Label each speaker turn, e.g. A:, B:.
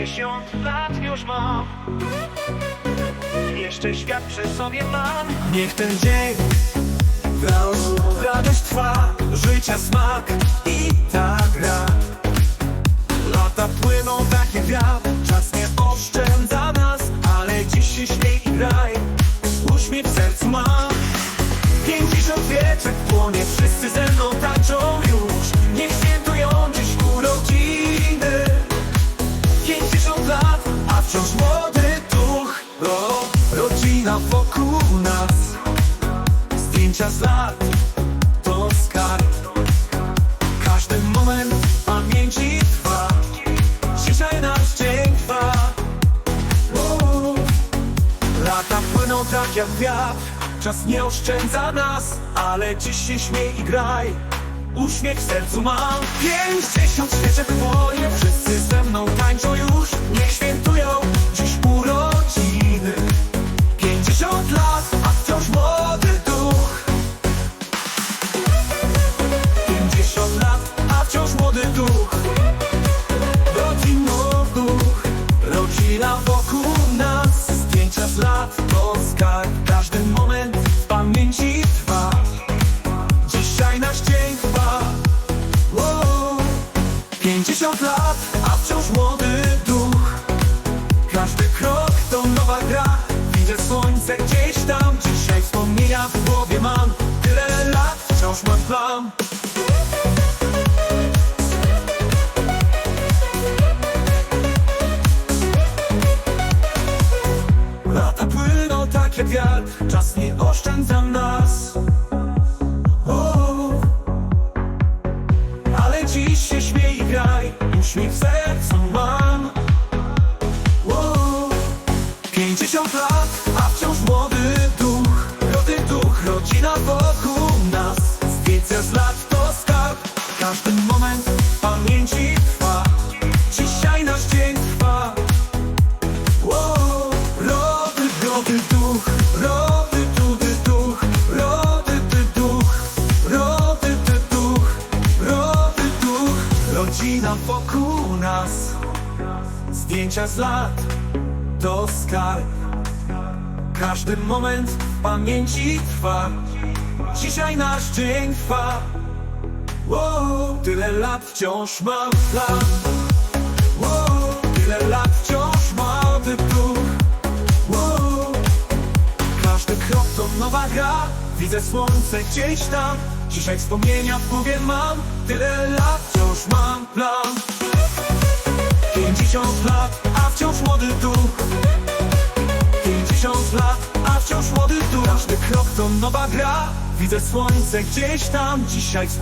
A: Pięćdziesiąt lat już mam. Jeszcze świat przy sobie mam.
B: Niech ten dzień wciąż radość trwa Życia smak i ta gra. Lata płyną tak jak wiatr Czas nie oszczędza nas Ale dziś się śmiej i graj Uśmiech w sercu mam Pięćdziesiąt wieczek płonie Wszyscy ze mną tańczą już. Niech świętują Rodzina wokół nas. Zdjęcia z lat to skarb. Każdy moment pamięci trwa. Dzisiaj nasz dzień trwa Lata płyną tak jak wiatr. Czas nie oszczędza nas Ale dziś się śmiej i graj. Uśmiech w sercu mam. Pięćdziesiąt świeczek płonie Rodzina wokół nas. Zdjęcia z lat to skarb Każdy moment w pamięci trwa. Dzisiaj nasz dzień trwa. Wow. 50 lat, a wciąż młody duch. Każdy krok to nowa gra. Widzę słońce gdzieś tam. Dzisiaj wspomnienia w głowie mam. Tyle lat, wciąż mam plan wiatr Czas nie oszczędza nas. Ale dziś się śmiej i graj Uśmiech w sercu mam. O, 50 lat, a wciąż młody duch Młody duch, rodzina wokół nas. Zdjęcia z lat to skarb Każdy wokół nas, zdjęcia z lat, to skarb. Każdy moment w pamięci trwa, dzisiaj nasz dzień trwa. Wow, tyle lat wciąż mam plan. Wow, tyle lat wciąż młody duch wow. Każdy krok to nowa gra Widzę słońce gdzieś tam Dzisiaj wspomnienia w głowie mam. Tyle lat wciąż mam plan. 50 lat, a wciąż młody duch 50 lat, a wciąż młody duch Każdy krok to nowa gra. Widzę słońce gdzieś tam. Dzisiaj wspomnienia